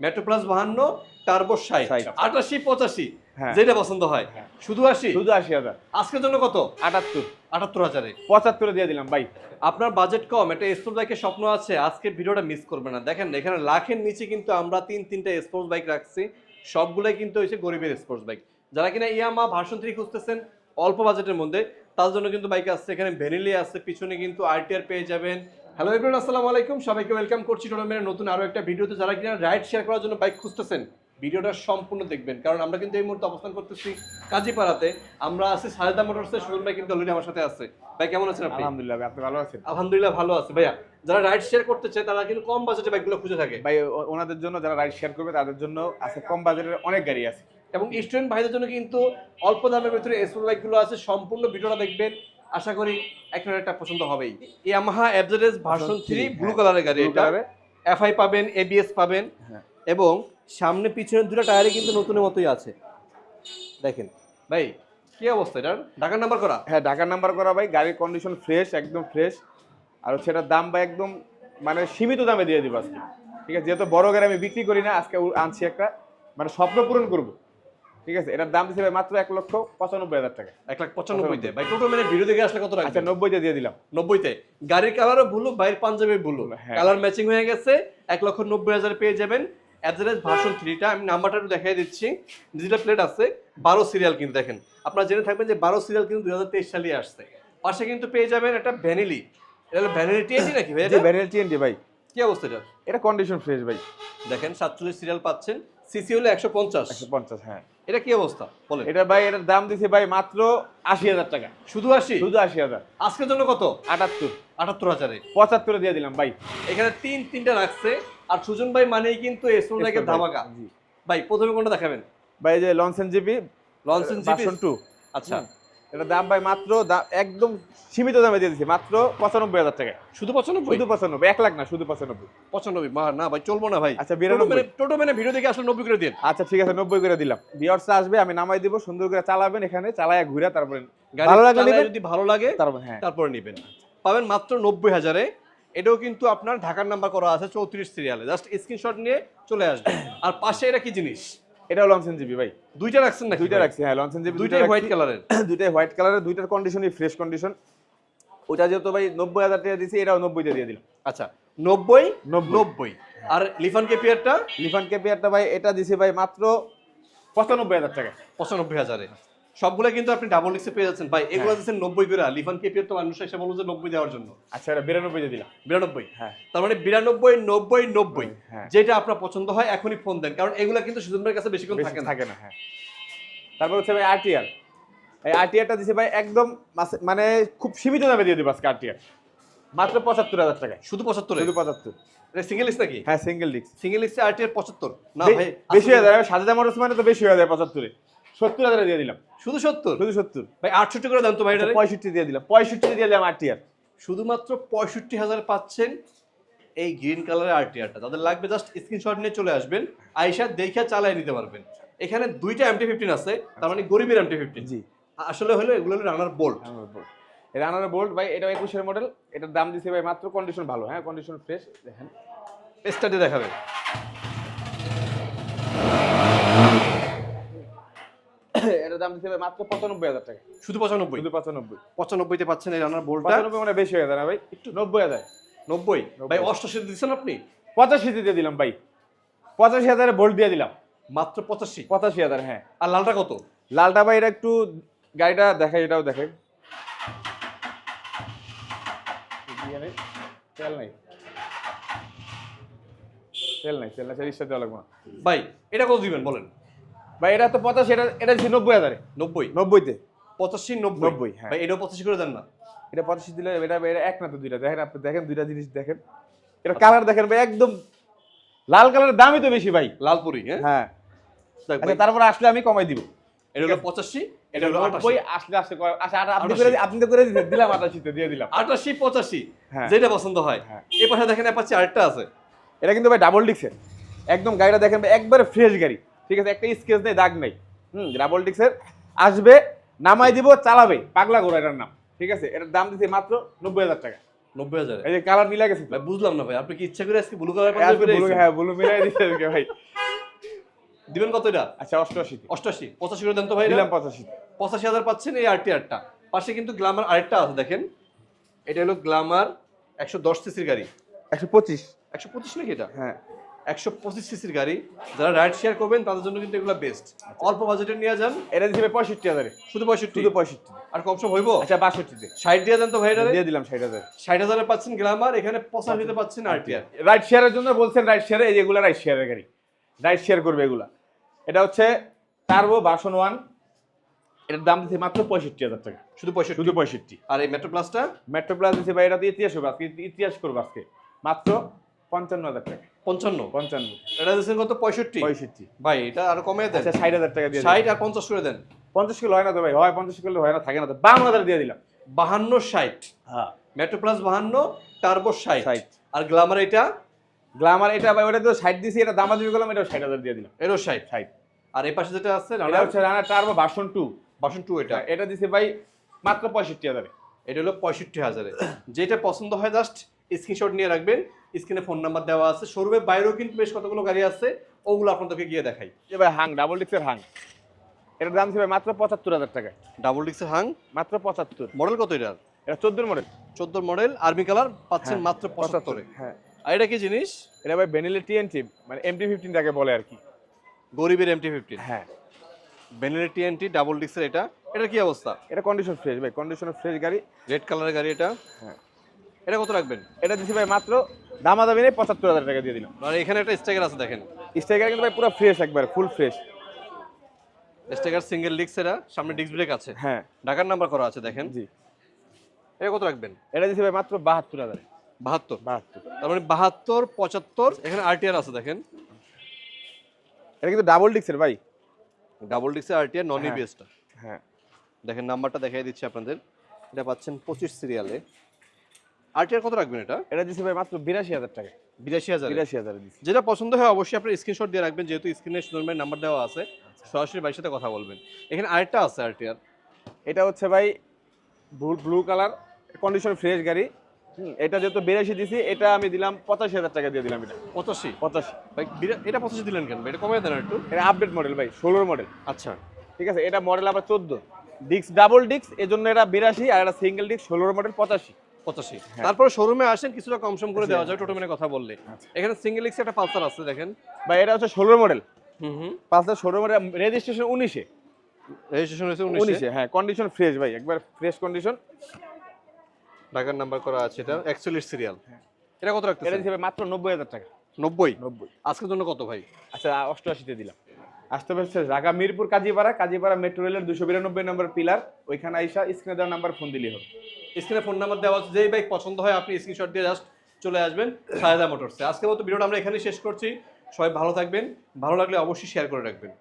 Metro plus বাহান্ন turbo ষাট। আটাশি পঁচাশি হ্যাঁ। যেটা পছন্দ হয়। হ্যাঁ। শুধু আশি? শুধু আশি হাজার। আজকের জন্য কত? আটাত্তর। আটাত্তর হাজারে। পঁচাত্তরে দিয়ে দিলাম ভাই আপনার বাজেট কম স্পোর্টস বাইকের স্বপ্ন আছে আজকের ভিডিওটা মিস করবে না। দেখেন এখানে লাখের নিচে কিন্তু আমরা তিন তিনটা স্পোর্টস বাইক রাখছি। সবগুলোই কিন্তু গরিবের স্পোর্টস বাইক যারা কিনা ইয়ামা ভার্সন থ্রি খুঁজতেছেন অল্প বাজেটের মধ্যে তার জন্য কিন্তু বাইক আসছে। এখানে ভ্যানিলি আছে পিছনে কিন্তু আরটিআর পেয়ে যাবেন। হ্যালো এভরিওয়ান আসসালামু আলাইকুম। সবাইকে ওয়েলকাম করছি টোনামের নতুন আরও একটা ভিডিওতে। যারা কিনা রাইড শেয়ার করার জন্য বাইক খুঁজতেছেন ভিডিওটা সম্পূর্ণ দেখবেন। কারণ আমরা কিন্তু এই মুহূর্তে অবস্থান করতেছি কাজীপাড়াতে। আমরা আছি সাহেদা মোটরসের সুজন ভাই কিন্তু অলরেডি আমার সাথে আছে। ভাই কেমন আছেন আপনি? আলহামদুলিল্লাহ ভাই, আপনি ভালো আছেন? আলহামদুলিল্লাহ ভালো আছে ভাইয়া। যারা রাইড শেয়ার করতে চায় তারা কিন্তু কম বাজেটে বাইকগুলো খুঁজে থাকে। ভাই ওনাদের জন্য যারা রাইড শেয়ার করবে তাদের জন্য আছে কম বাজেটের অনেক গাড়ি আছে। এবং স্টুডেন্ট ভাইদের জন্য কিন্তু অল্প দামের ভিতরে স্পোর্ট বাইকগুলো আছে। সম্পূর্ণ ভিডিওটা দেখবেন। আশা করি একটা একটা পছন্দ হবেই। Yamaha average version three blue কালারের গাড়ি এটা। এফআই পাবেন এবিএস পাবেন। হ্যাঁ। এবং সামনে পিছনে দুটো টায়ারে কিন্তু নতুনের মতোই আছে। দেখেন। ভাই কি অবস্থা এটার? ঢাকার নাম্বার করা? হ্যাঁ ঢাকার নাম্বার করা ভাই। গাড়ির কন্ডিশন ফ্রেশ একদম ফ্রেশ আর হচ্ছে এটার দাম ভাই একদম মানে সীমিত দামে দিয়ে দিব আজকে। ঠিক আছে যেহেতু বড় গাড়ি আমি বিক্রি করি না আজকে আনছি একটা। মানে স্বপ্ন পূরণ করব। ঠিক আছে? এটার দাম দিচ্ছে ভাই মাত্র এক লক্ষ পঁচানব্বই হাজার টাকা। এক লাখ পঁচানব্বইতে ভাই টোটো মানে ভিডিও দেখে আসলে কত আচ্ছা নব্বইতে দিয়ে দিলাম। নব্বইতে গাড়ির কালারও ব্লু বাইরের পাঞ্জাবি হ্যাঁ। কালার ম্যাচিং হয়ে গেছে এক লক্ষ নব্বই হাজার পেয়ে যাবেন। অ্যাভারেজ ভার্সন থ্রিটা আমি নাম্বারটা একটু দেখাই দিচ্ছি। ডিজিটাল প্লেট আছে বারো সিরিয়াল কিন্তু দেখেন। আপনারা জেনে থাকবেন যে বারো সিরিয়াল কিন্তু দুই হাজার তেইশ সালে আসছে। পাশে কিন্তু পেয়ে যাবেন একটা ভ্যানিলি এটা হলো ভ্যানিলি টিএনটি নাকি ভাই? ভ্যারিয়েল টিএনটি ভাই। কি অবস্থা এটা? এটা কন্ডিশন ফ্রেশ ভাই। দেখেন সাতচল্লিশ সিরিয়াল পাচ্ছেন। সিসি হলো একশো পঞ্চাশ। একশো পঞ্চাশ হ্যাঁ। এটা কি অবস্থা? বলেন। এটা ভাই এটার দাম দিছে ভাই মাত্র আশি হাজার টাকা। শুধু আশি? শুধু আশি হাজার। আজকের জন্য কত? আটাত্তর। আটাত্তর হাজারে। পঁচাত্তরে দিয়ে দিলাম ভাই। এখানে তিন তিনটা রাখছে। আর সুজন ভাই মানেই কিন্তু এসরোর নাকি ধামাকা। ভাই প্রথমে কোনটা দেখাবেন? ভাই যে Loncin GP Loncin version two আচ্ছা। এটা দাম ভাই মাত্র একদম সীমিত দামে দিয়ে দিচ্ছি মাত্র পঁচানব্বই হাজার টাকা শুধু পঁচানব্বই? শুধু পঁচানব্বই এক লাখ না শুধু পঁচানব্বই। পঁচানব্বই না ভাই চলবো না ভাই। আচ্ছা বিরানব্বই। টোটো মেনে ভিডিও দেখে আসলে নব্বই করে দিন আচ্ছা ঠিক আছে নব্বই করে দিলাম। বিয়ার্সটা আসবে আমি নামাই দিব সুন্দর করে চালাবেন এখানে চালায় ঘুরে তারপরে ভালো লাগলে নিবেন। যদি ভালো লাগে তারপর হ্যাঁ। তারপরে নেবেন। পাবেন মাত্র নব্বই হাজারে। এটাও কিন্তু আপনার ঢাকার নাম্বার করা আছে চৌত্রিশ সিরিয়ালে জাস্ট স্ক্রিনশট নিয়ে চলে আসবে আর পাশে এটা কি জিনিস? এটাও লনসেন জিবি ভাই। দুইটা রাখছেন নাকি দুইটা রাখছি হ্যাঁ লনসেন জিপি দুইটাই হোয়াইট কালারের দুইটাই হোয়াইট কালারের দুইটার কন্ডিশনই ফ্রেশ কন্ডিশন ওটা যেহেতু ভাই নব্বই হাজার টাকা দিয়েছি এটাও নব্বইতে দিয়ে দিলাম। আচ্ছা নব্বই? নব্বই। নব্বই। আর লিফান কেপিয়ারটা লিফান কেপিয়ারটা ভাই এটা দিছি ভাই মাত্র পঁচানব্বই হাজার টাকা। পঁচানব্বই হাজারে। সবগুলো কিন্তু আপনি ডাবল এক্সে পেয়ে যাচ্ছেন। ভাই এগুলো হ্যাঁ। দিচ্ছেন নব্বই করে। লিফান কেপিয়ার তো মানুষ এসে বলল যে নব্বই দেওয়ার জন্য। আচ্ছা এটা বিরানব্বই দিয়ে দিলাম। বিরানব্বই। হ্যাঁ। তার মানে বিরানব্বই নব্বই নব্বই। হ্যাঁ। যেটা আপনার পছন্দ হয় এখনই ফোন দেন। কারণ এগুলা কিন্তু সুজনদের কাছে বেশিক্ষণ বেশি থাকে থাকে না হ্যাঁ। তারপর হচ্ছে ভাই আরটিআর এই আরটিআরটা দিছে ভাই একদম মানে খুব সীমিত দামে দিয়ে দিব আজকে আরটিআর মাত্র পঁচাত্তর হাজার টাকা শুধু পঁচাত্তর? শুধু পঁচাত্তর। সিঙ্গেল লিস্ট নাকি? হ্যাঁ সিঙ্গেল ডিস্ক সিঙ্গেল লিস্টে আরটিআর পঁচাত্তর। না ভাই বেশি হয়ে যায়। সাজা মোটরস মানে তো বেশি হয়ে যায় পঁচাত্তরে। সত্তর হাজারে দিয়ে দিলাম। শুধু সত্তর? শুধু সত্তর। ভাই আটষট্টি করে দেন তো ভাই এটারে। পঁয়ষট্টি দিয়ে দিলাম। পঁয়ষট্টি দিয়ে দিলাম আরটিআর শুধুমাত্র পঁয়ষট্টি হাজার পাচ্ছেন এই গ্রিন কালারের আরটিআরটা তাদের লাগবে জাস্ট স্ক্রিনশট নিয়ে চলে আসবেন। আইসা দেখে চালিয়ে নিতে পারবেন। এখানে দুইটা এমটি ফিফটিন আছে তার মানে গরিবের এমটি ফিফটিন জি। আসলে হলো এগুলো হলো রানার বোল্ট রানার বোল্ট ভাই এটা একুশের মডেল এটার দাম দিছে ভাই মাত্র কন্ডিশন ভালো হ্যাঁ? কন্ডিশন ফ্রেশ দেখেন। স্টার্টে দেখাবে এটার দাম ভাই মাত্র পঁচানব্বই হাজার টাকা শুধু পঁচানব্বই শুধু পঁচানব্বই পঁচানব্বইতে পাচ্ছেন এই বোল্টটা পঁচানব্বই মানে বেশি হয়ে যায় না ভাই একটু নব্বই হাজার নব্বই। ভাই অষ্টাশি দিচ্ছেন আপনি পঁচাশিতে দিয়ে দিলাম ভাই পঁচাশি হাজারে ভোল্ট দিয়ে দিলাম মাত্র পঁচাশি পঁচাশি হাজার হ্যাঁ আর লালটা কত লালটা ভাই এটা একটু গাড়িটা দেখাই এটাও দেখাই তেল নাই তেল নাই তেল নাই রিক্সা দেওয়া লাগবে না ভাই এটা কত দিবেন বলেন ভাই এটা তো পঁচাশি এটা এটা দিচ্ছি নব্বই হাজারে। নব্বই? নব্বইতে। পঁচাশি নব্বই। নব্বই, হ্যাঁ। ভাই এটাও পঁচাশি করে দেন না। এটা পঁচাশি দিলে এটা এটা এক না তো দুইটা। দেখেন আপনি দেখেন দুইটা জিনিস দেখেন। এটা কালার দেখেন ভাই একদম লাল কালারের দামই তো বেশি ভাই। লালপুরি হ্যাঁ? হ্যাঁ। আচ্ছা তারপরে আসলে আমি কমাই দিব। এটা হলো পঁচাশি এটা হলো নব্বই আসলে আসলে আচ্ছা আপনি করে আপনি তো করে দিচ্ছেন দিলাম আটাশিতে দিয়ে দিলাম। আটাশি পঁচাশি হ্যাঁ। যেটা পছন্দ হয়। হ্যাঁ। এই পাশে দেখেন অ্যাপাচি আরেকটা আছে। এটা কিন্তু ভাই ডাবল ডিক্সের একদম গাড়িটা দেখেন ভাই একবারে ফ্রেশ গাড়ি। ঠিক আছে একটা স্কেচ নেই দাগ নেই। হুম ডাবল ডিক্সের আসবে নামাই দিব চালাবে। পাগলা ঘোড়া এটার নাম। ঠিক আছে এটার দাম দিচ্ছে মাত্র নব্বই হাজার টাকা। নব্বই হাজার? এই যে কালার মিলা গেছে ভাই বুঝলাম না ভাই আপনি কি ইচ্ছা করে আজকে ব্লু কালার হ্যাঁ ব্লু মিলাই দিচ্ছে ভাই। দিবেন কত এটা? আচ্ছা অষ্টআশি অষ্টাশি পঁচাশি করে দেন তো ভাই দিলাম পঁচাশি পঁচাশি হাজার পাচ্ছেন এই আরটা পাশে কিন্তু গ্লামার আরেকটা আছে দেখেন। এটা হলো গ্লামার একশো দশ সিসির গাড়ি। একশো পঁচিশ। একশো পঁচিশ নাকি এটা? হ্যাঁ। একশো পঁচিশ সিসির গাড়ি। যারা রাইড শেয়ার করবেন তাদের জন্য কিন্তু এগুলো বেস্ট অল্প বাজেটে নিয়ে যান। এটা দিচ্ছে পঁয়ষট্টি হাজারে। শুধু পঁয়ষট্টি। শুধু পঁয়ষট্টি। আর কম সম হইব? আচ্ছা বাষট্টিতে। ষাট দিয়ে দেন তো ভাই দিয়ে দিলাম ষাট হাজার। ষাট হাজারে পাচ্ছেন গ্লামার এখানে পঁচাশিতে পাচ্ছেন আরটিআর রাইড শেয়ারের জন্য বলছেন রাইড শেয়ারে এই যেগুলো রাইড শেয়ারের গাড়ি। রাইড শেয়ার করবে এগুলা। এটা হচ্ছে টার্বো বাসন ওয়ান এটার দাম দিচ্ছে মাত্র পঁয়ষট্টি হাজার টাকা। শুধু পঁয়ষট্টি। শুধু পঁয়ষট্টি। আর এই মেট্রো প্লাসটা মেট্রো প্লাস দিচ্ছে ভাই এটা দিয়ে ইতিহাস হবে আজকে। ইতিহাস করব আজকে। মাত্র পঞ্চান্ন হাজার টাকা। পঞ্চান্ন। পঞ্চান্ন। এটা দিচ্ছেন কত? পঁয়ষট্টি। পঁয়ষট্টি। ভাই এটা আরও কমে দেন। আচ্ছা ষাট হাজার টাকা দিয়ে ষাট আর পঞ্চাশ করে দেন। পঞ্চাশ কিলো হয় না তো ভাই? হয় পঞ্চাশ কিলো হয় না থাকে না তো। বান্ন হাজার দিয়ে দিলাম। বাহান্ন ষাট। হ্যাঁ। মেট্রো প্লাস বাহান্ন টার্বো ষাট। 60 আর গ্লামার এটা? গ্লামার এটা ভাই ওটা তো ষাট দিছি এটা দাম দিয়ে গেলাম এটা ষাট হাজার দিয়ে দিলাম। এরও ষাট। ষাট। আর এই পাশে যেটা আছে এটা হচ্ছে Runner turbo version two version two এটা। এটা দিছে ভাই মাত্র পঁয়ষট্টি হাজারে। এটা হলো পঁয়ষট্টি হাজারে। যেটা পছন্দ হয় জাস্ট স্ক্রিনশট নিয়ে রাখবেন স্ক্রিনে ফোন নাম্বার দেওয়া আছে। শোরুমের বাইরেও কিন্তু বেশ কতগুলো গাড়ি আছে ওগুলো আপনাদেরকে গিয়ে দেখাই। যে ভাই হাং ডাবল ডিক্সের হাং। এটার দাম ছিল মাত্র পঁচাত্তর হাজার টাকা ডাবল ডিক্সের হাং? মাত্র পঁচাত্তর। মডেল কত এটার? এটা চোদ্দোর মডেল। চোদ্দ মডেল আর্মি কালার পাচ্ছেন হ্যাঁ, মাত্র পঁচাত্তরে। হ্যাঁ। আর এটা কি জিনিস? এটা ভাই বেনিলে টিএনটি মানে এমটি ফিফটিনটাকে বলে আর কি। গরিবের এমটি ফিফটিন হ্যাঁ। বেনেলের টিএনটি ডাবল ডিক্সের এটা? এটা কি অবস্থা? এটা কন্ডিশন ফ্রেশ ভাই কন্ডিশন ফ্রেশ গাড়ি। রেড কালারের গাড়ি এটা? হ্যাঁ। এটা কত রাখবেন? এটা দিচ্ছি ভাই মাত্র দামা দামি নেই পঁচাত্তর হাজার টাকা দিয়ে দিলাম। আর এখানে একটা স্টেকার আছে দেখেন। স্ট্রাইকার কিন্তু ভাই পুরো ফ্রেশ একবার ফুল ফ্রেশ স্টেকার সিঙ্গেল ডিক্স এটা সামনে ডিক্স ব্রেক আছে। হ্যাঁ। ঢাকার নাম্বার করা আছে দেখেন। জি। এটা কত রাখবেন? এটা দিচ্ছি ভাই মাত্র বাহাত্তর হাজার। বাহাত্তর? বাহাত্তর। তার মানে বাহাত্তর পঁচাত্তর এখানে আরটিআর আছে দেখেন। এটা কিন্তু ডাবল ডিক্সের ভাই। ডাবল ডিক্সের আরটিআর নন। ইবিএসটা হ্যাঁ। দেখেন নাম্বারটা দেখাই দিচ্ছি আপনাদের। এটা পাচ্ছেন পঁচিশ সিরিয়ালে আরটিআর কত রাখবেন এটা? এটা দিচ্ছি ভাই মাত্র বিরাশি হাজার টাকা। বিরাশি হাজার? বিরাশি হাজারে যেটা পছন্দ হয় অবশ্যই আপনার স্ক্রিনশট দিয়ে রাখবেন যেহেতু স্ক্রিনে সুন্দর নাম্বার দেওয়া আছে। সরাসরি বাইরের সাথে কথা বলবেন। এখানে আরেকটা আছে আরটিআর। এটা হচ্ছে ভাই ব্লু কালার কন্ডিশন ফ্রেশ গাড়ি। এটা যেহেতু বিরাশি দিছি এটা আমি দিলাম পঁচাশি হাজার টাকা দিয়ে দিলাম এটা। পঁচাশি? পঁচাশি। ভাই এটা পঁচাশি দিলেন কেন ভাই? এটা কমে দেন একটু। এটা আপডেট মডেল ভাই ষোলোর মডেল আচ্ছা। ঠিক আছে এটা মডেল আবার চোদ্দ। ডিক্স ডাবল ডিক্স এর জন্য এটা বিরাশি আর এটা সিঙ্গেল ডিক্স ষোলোর মডেল পঁচাশি। পঁচাশি। হ্যাঁ। তারপরে শোরুমে আসেন কিছুটা কম সম করে দেওয়া যায় টোটো কথা বললে। আচ্ছা। এখানে সিঙ্গেল এক্স একটা পালসার আছে দেখেন। ভাই এটা হচ্ছে ষোলোর মডেল হুম হুম। পাঁচটা ষোলো মডেল রেজিস্ট্রেশন উনিশে। রেজিস্ট্রেশন হয়েছে উনিশে? হ্যাঁ কন্ডিশন ফ্রেশ ভাই একবার ফ্রেশ কন্ডিশন ঢাকার নাম্বার করা আছে এটা একচল্লিশ সিরিয়াল এটা কত এটা রাখতেছেন হিসেবে মাত্র নব্বই হাজার টাকা। নব্বই? নব্বই। আজকের জন্য কত ভাই? আচ্ছা অষ্টআশিতে দিলাম। আসতে পারছে ঢাকা মিরপুর কাজীপাড়া কাজীপাড়া মেট্রো রেলের দুশো বিরানব্বই নম্বর পিলার। ওইখানে আইসা স্ক্রিনে দেওয়ার নাম্বার ফোন দিলেই হবে। স্ক্রিনে ফোন নাম্বার দেওয়া আছে, যেই বাইক পছন্দ হয় আপনি স্ক্রিনশট দিয়ে জাস্ট চলে আসবেন সায়দা মোটরসে। আজকের মতো ভিডিওটা আমরা এখানেই শেষ করছি। সবাই ভালো থাকবেন। ভালো লাগলে অবশ্যই শেয়ার করে রাখবেন।